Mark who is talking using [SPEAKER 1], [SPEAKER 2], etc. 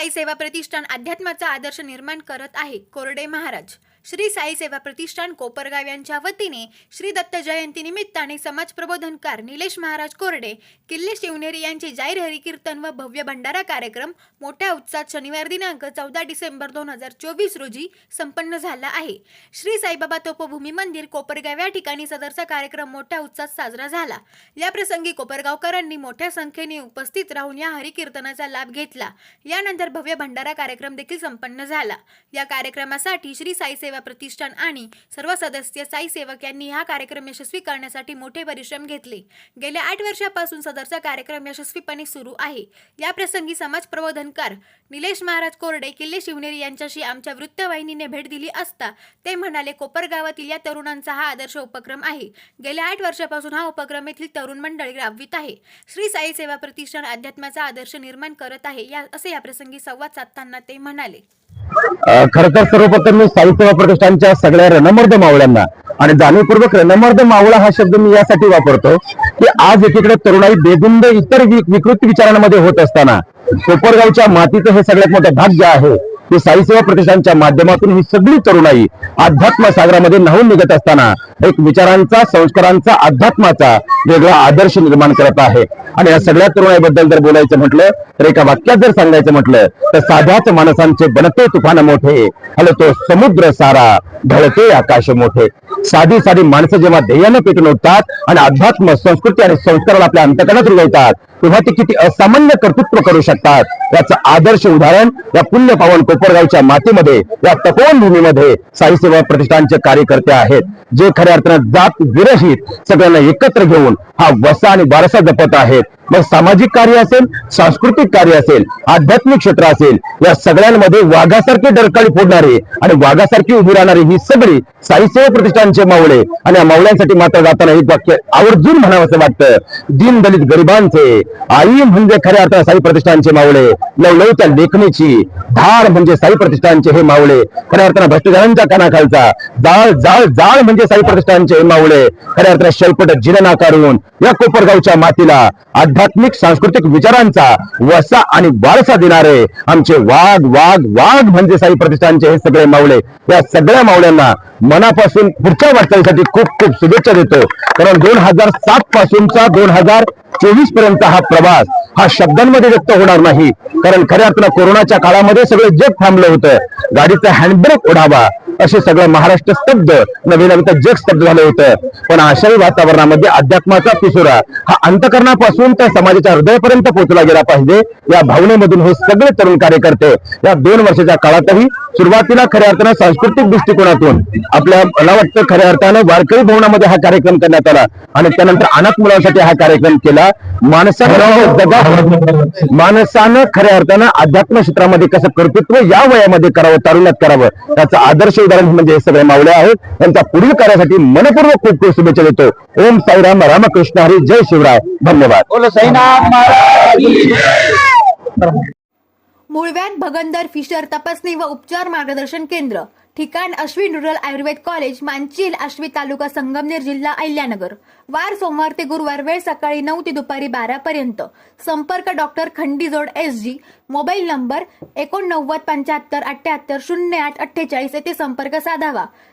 [SPEAKER 1] साई सेवा प्रतिष्ठान अध्यात्माचा आदर्श निर्माण करत आहे कोरडे महाराज. श्री साई सेवा प्रतिष्ठान कोपरगाव यांच्या वतीने श्री दत्त जयंती निमित्ताने समाज प्रबोधनकार निलेश महाराज कोरडे किल्ले शिवनेरी यांचे जाहीर हरिकीर्तन व भव्य भंडारा कार्यक्रम मोठ्या उत्साहात शनिवार दिनांक चौदा डिसेंबर दोन हजार चोवीस रोजी संपन्न झाला आहे. श्री साईबाबा तोपभूमी मंदिर कोपरगाव या ठिकाणी सदरचा कार्यक्रम मोठ्या उत्साहात साजरा झाला. याप्रसंगी कोपरगावकरांनी मोठ्या संख्येने उपस्थित राहून या हरिकीर्तनाचा लाभ घेतला. यानंतर भव्य भंडारा कार्यक्रम देखील संपन्न झाला. या कार्यक्रमासाठी श्री साई सेवा प्रतिष्ठान आणि सर्व सदस्य साई सेवक यांनी हा कार्यक्रम यशस्वी करण्यासाठी मोठे परिश्रम घेतले. गेल्या आठ वर्षापासून सदरचा कार्यक्रम यशस्वीपणे सुरू आहे. या प्रसंगी समाज प्रबोधनकार निलेश महाराज कोरडे किल्ले शिवनेरी यांच्याशी आमच्या वृत्तवाहिनीने भेट दिली असता ते म्हणाले कोपरगावातील या तरुणांचा हा आदर्श उपक्रम आहे. गेल्या आठ वर्षापासून हा उपक्रम येथील तरुण मंडळी राबवित आहे. श्री साई सेवा प्रतिष्ठान अध्यात्माचा आदर्श निर्माण करत आहे या असे या प्रसंगी संवाद साधताना ते म्हणाले.
[SPEAKER 2] खर तर सर्वप्रथम मी साई प्रतिष्ठानच्या सगळ्या रणमर्द मावळ्यांना आणि जाणीवपूर्वक रणमर्द मावळा हा शब्द मी यासाठी वापरतो की आज एकीकडे तरुणाई बेगुंद इतर वि- विकृत विचारांमध्ये होत असताना कोपरगावच्या मातीचं हे सगळ्यात मोठं भाग्य आहे की साईसेवा प्रतिष्ठानच्या माध्यमातून ही सगळी तरुणाई अध्यात्म सागरामध्ये न्हावून निघत असताना एक विचारांचा संस्कारांचा अध्यात्माचा वेगळा आदर्श निर्माण करत आहे. आणि या सगळ्या तरुणाईबद्दल जर बोलायचं म्हटलं तर एका वाक्यात जर सांगायचं म्हटलं तर साध्याच माणसांचे बनते तुफान मोठे हलतो समुद्र सारा ढळते आकाश मोठे. साधी साधी माणसं जेव्हा ध्येयानं पेटून उठतात आणि अध्यात्म संस्कृती आणि संस्काराला आपल्या अंतकरणात रुजवतात तेव्हा ते किती असामान्य कर्तृत्व करू शकतात. याचं आदर्श उदाहरण या पुण्य पावन कोपरगावच्या मातीमध्ये या तपोवन भूमीमध्ये साई सेवा प्रतिष्ठानचे कार्यकर्ते आहेत जे खऱ्या अर्थानं जात विरहित सगळ्यांना एकत्र घेऊन हा वसा आणि वारसा जपत आहेत. मग सामाजिक कार्य असेल सांस्कृतिक कार्य असेल आध्यात्मिक क्षेत्र असेल या सगळ्यांमध्ये वाघासारखी डरकाळी फोडणारी आणि वाघासारखी उभी राहणारी ही सगळी साईसेवा प्रतिष्ठानचे मावळे आणि या मावळ्यांसाठी मात्र जाताना एक वाक्य आवर्जून म्हणावं असं वाटतं. दीन दलित गरिबांचे आई म्हणजे खऱ्या अर्थानं साई प्रतिष्ठानचे मावळे त्या लेखणीची धार म्हणजे साई प्रतिष्ठानचे हे मावळे खऱ्या अर्थानं भ्रष्टाचारांच्या कानाखालचा जाळ जाळ जाळ म्हणजे साई प्रतिष्ठानचे हे मावळे खऱ्या अर्थानं शेलपट जिन नाकारून या कोपरगावच्या मातीला आध्यात्मिक सांस्कृतिक विचारांचा वसा आणि वारसा देणारे आमचे वाघ वाघ वाघ म्हणजे साई प्रतिष्ठानचे हे सगळे मावळे या सगळ्या मावळ्यांना मनापासून पुढच्या वाटचालीसाठी खूप खूप शुभेच्छा देतो. कारण दोन हजार सात पासूनचा दोन हजार चोवीसपर्यंत हा प्रवास हा शब्दांमध्ये व्यक्त होणार नाही. कारण खऱ्या अर्थानं कोरोनाच्या काळामध्ये सगळे जग थांबलं होतं. गाडीचा हँडब्रेक ओढावा असे सगळं महाराष्ट्र स्तब्ध नवे नवे तर जग स्तब्ध झालं होतं. पण अशाही वातावरणामध्ये अध्यात्माचा पिसुरा हा अंतकरणापासून त्या समाजाच्या हृदयापर्यंत पोहोचला गेला पाहिजे. या भावनेमधून हे सगळे तरुण कार्यकर्ते या दोन वर्षाच्या काळातही सुरुवातीला खऱ्या अर्थानं सांस्कृतिक दृष्टिकोनातून आपल्या मला वाटतं खऱ्या अर्थानं वारकरी भवनामध्ये हा कार्यक्रम करण्यात आला. आणि त्यानंतर अनाथ मुलांसाठी हा कार्यक्रम केला. माणसानं जगात माणसानं खऱ्या अर्थानं अध्यात्म क्षेत्रामध्ये कसं कर्तृत्व या वयामध्ये करावं तारुण्यात करावं त्याचं आदर्श उदाहरण म्हणजे हे सगळे मावळे आहेत. त्यांच्या पुढील कार्यासाठी मनपूर्वक खूप खूप शुभेच्छा देतो. ओम साईराम रामकृष्ण हरी जय शिवराय. धन्यवाद.
[SPEAKER 3] बोलो साईनाथ महाराज. की जय.
[SPEAKER 1] मुळव्यात भगंदर फिशर तपासणी व उपचार मार्गदर्शन केंद्र. ठिकाण अश्विन रुरल आयुर्वेद कॉलेज मानचील आश्वी तालुका संगमनेर जिल्हा अहिल्यानगर. वार सोमवार ते गुरुवार वेळ सकाळी नऊ ते दुपारी बारा पर्यंत. संपर्क doctor Khandijod S G. Mobile number एकोणनव्वद पंच्याहत्तर अठ्याहत्तर शून्य आठ अठ्ठेचाळीस येथे संपर्क साधावा.